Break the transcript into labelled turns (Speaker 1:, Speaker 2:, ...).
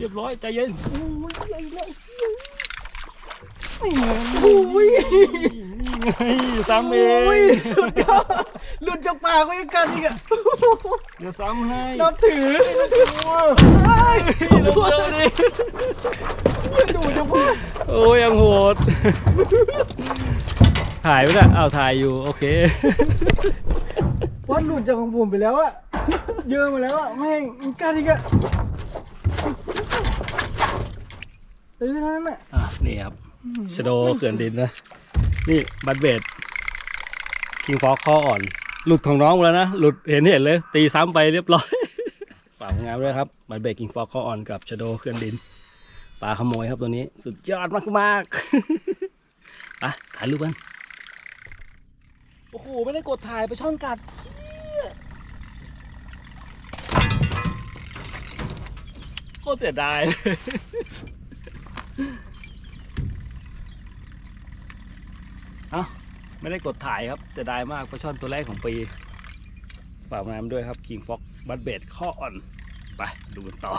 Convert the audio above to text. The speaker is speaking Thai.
Speaker 1: เรียบร้อยใจเย็น
Speaker 2: โอ้ยใหญ่เลยโอ้ย
Speaker 1: นี่ไงซ้ำเอ
Speaker 2: โอ้ย
Speaker 1: ง
Speaker 2: สุดยอดหลุดจากปากก็ยังกันอีกอะ
Speaker 1: เดี๋ยวซ้ำให้
Speaker 2: นับถือเฮ้ย
Speaker 1: เร็วเร็วดิ
Speaker 2: ดูจะพูด
Speaker 1: โอ้ยยังโหด ถ่ายไว้ละอ้าวถ่ายอยู่ โอเค
Speaker 2: วัดหลุดจากของผมไปแล้วอะเยอะมาแล้วอะแม่งมันกันอีกอะ เออเท่านั้นแหละ
Speaker 1: อะนี่ครับชโดเขื่อนดินนะ นี่บัตเบดคิงฟอกข้ออ่อน หลุดของน้องมาแล้วนะ หลุดเห็นเห็นเลย ตีซ้ำไปเรียบร้อยฝากผลงานไว้ด้วยครับบัตเบดคิงฟอกข้ออ่อนกับชโดเขื่อนดินปลาขโมยครับตัวนี้ สุดยอดมากๆอะถ่ายรูปกันโอ้โห ไม่ได้กดถ่ายไปช่องกัดโคตรเสียดายเเอ้าไม่ได้กดถ่ายครับเสียดายมากปลาช่อนตัวแรกของปีฝากมาด้วยครับคิงฟ็อกบัตเบดข้ออ่อน ไป ดูกันต่อ